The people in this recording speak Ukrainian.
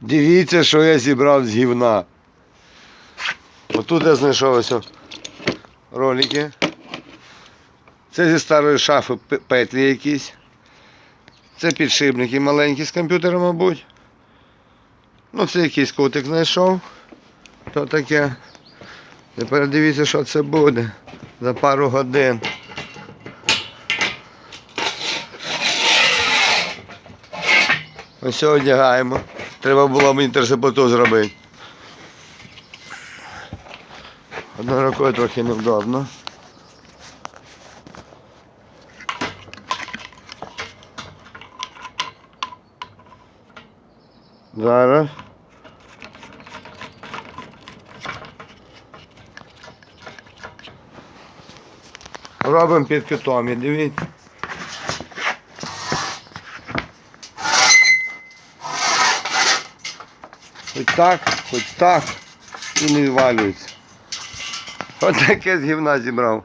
Дивіться, що я зібрав з гівна. Отут я знайшов ось ролики. Це зі старої шафи петлі якісь. Це підшипники маленькі з комп'ютера, мабуть. Ну, це якийсь котик знайшов. То таке. Тепер дивіться, що це буде за пару годин. Ось одягаємо. Треба було мені терсепоту зробити. Одною рукою трохи невдобно. Зараз. Робимо під питомі, дивіться. Хоч так, хоч так і не валюється. От таке з гімназії зібрав.